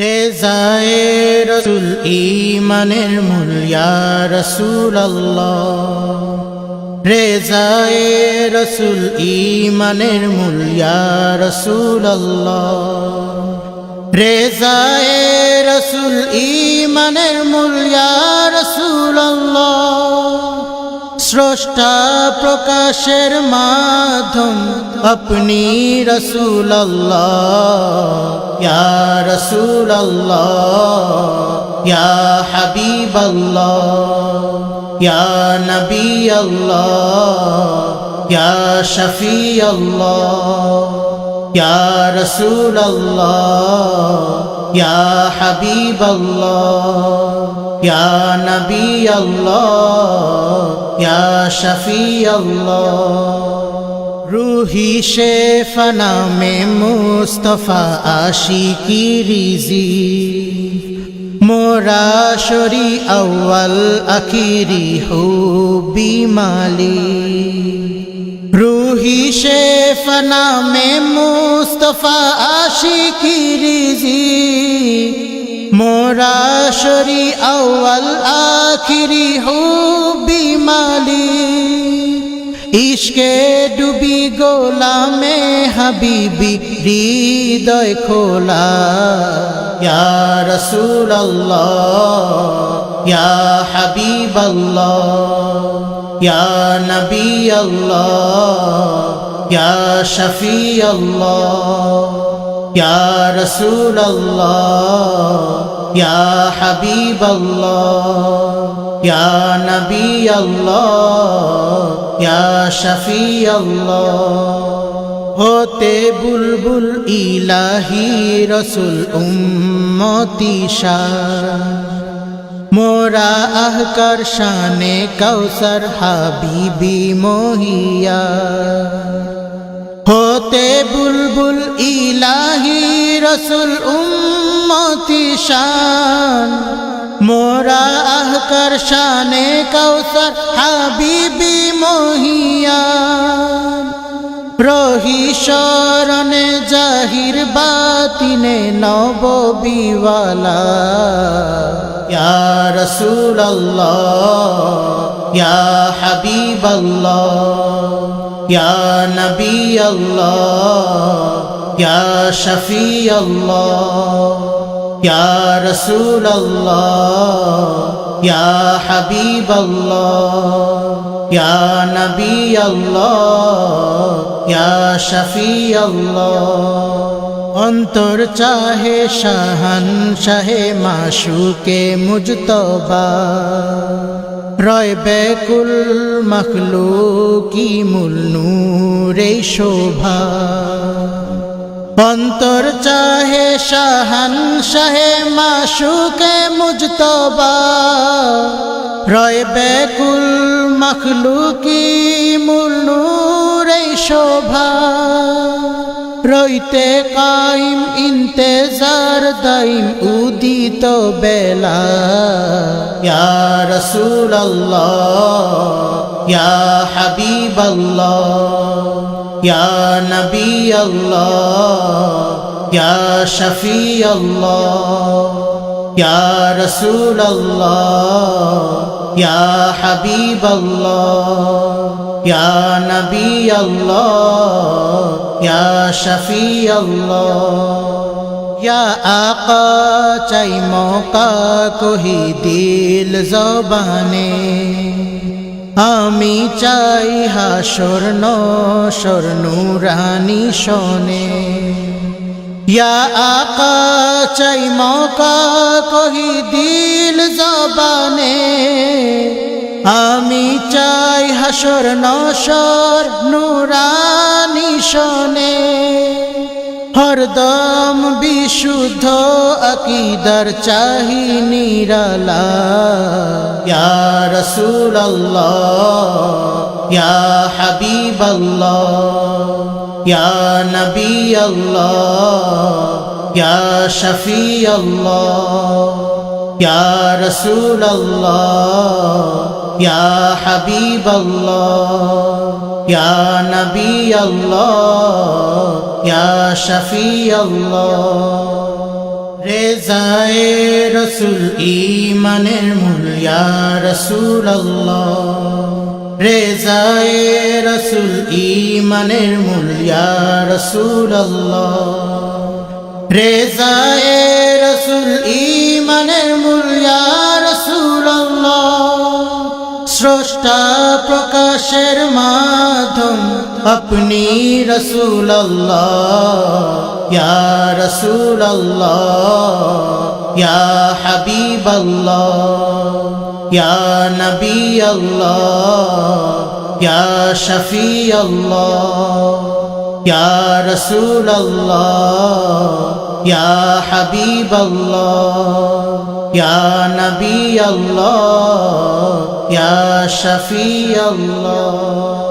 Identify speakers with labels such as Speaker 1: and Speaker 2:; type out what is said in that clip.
Speaker 1: রেজায়ে রসুল ইমানের মূল, ইয়া রসুল আল্লাহ রেজায়ে রসুল ইমানের মূল, ইয়া রসুল আল্লাহ রেজায়ে রসুল ইমানের মূল, ইয়া রসুল স্রষ্টা প্রকাশের মাধ্যম আপনি রসুল রসুল হাবিব নবী শফি রসুল হাবিব ইয়া ইয়া শফি রুহি শেফা মে মুস্তফা আশিকি রিজি। মোরা শরি আউ্য়াল আখিরি হুবি মালি। রুহি শেফা মে মুস্তফা আশিকি রিজি। মোরা শরি আউ্য়াল আখিরি হুবি মালি ইশকে ডুবি গোলামে হাবিবি, হৃদয় খোলা। ইয়া রসুল ইয়া হাবিব ইয়া নবী ইয়া শফি রসুল হাবিব নবী শফি হতে বুলবুল ইলাহি রসুল উম্মতি মোরা আহকার শানে কৌসর হাবিবি মোহিয়া। হতে বুলবুল ইলাহি রসুল উম্মতি শান। মোরা আহকার শানে কৌসর হাবিবি মোহিয়া রহি শরণে জাহির বাতিনে নববিওয়ালা। ইয়া রসুল ইয়া রসুল হাবিব অন্তর চাহে শাহান শাহে মাশুকে মুজতবা। রয় বেকুল মখলু কি মূল নূরে শোভা। অন্তর চাহে শাহান, শাহে মাশুকে মুজতবা। রয় বেকুল মখলু কি মূল নূরে শোভা। রইতে কাইম, ইন্তেজার দাইম, উদিত বেলা। ইয়া রসুল ইয়া হাবিব ইয়া নবী ইয়া শফি ইয়া রসুল ইয়া ইয়া নবী ইয়া শফি ইয়া আকা, চাই মৌকা কহি দিল জবানে। আমি চাই হাসর নসর নুরানি শোনে। ইয়া আকা, চাই মৌকা কহি দিল জবানে। আমি চাই হাসর নসর নুরানি শোনে। হরদম বিশুদ্ধ আকিদার চাহি নিরালা। ইয়া রসুল ইয়া হাবিব ইয়া নবী ইয়া শফি ইয়া রসুল ইয়া হাবিব ইয়া নবী ইয়া শফি রেজায়ে রসুল ইমানের মূল, ইয়া রসুল আল্লাহ রেজায়ে রসুল ইমানের মূল, ইয়া রসুল আল্লাহ রেজায়ে রসুল ইমানের মূল, ইয়া স্রষ্টা প্রকাশের মাধ্যম আপনি রসুল রসুল হাবিব নবী শফি রসুল হাবিব নবী ইয়া শফি আল্লাহ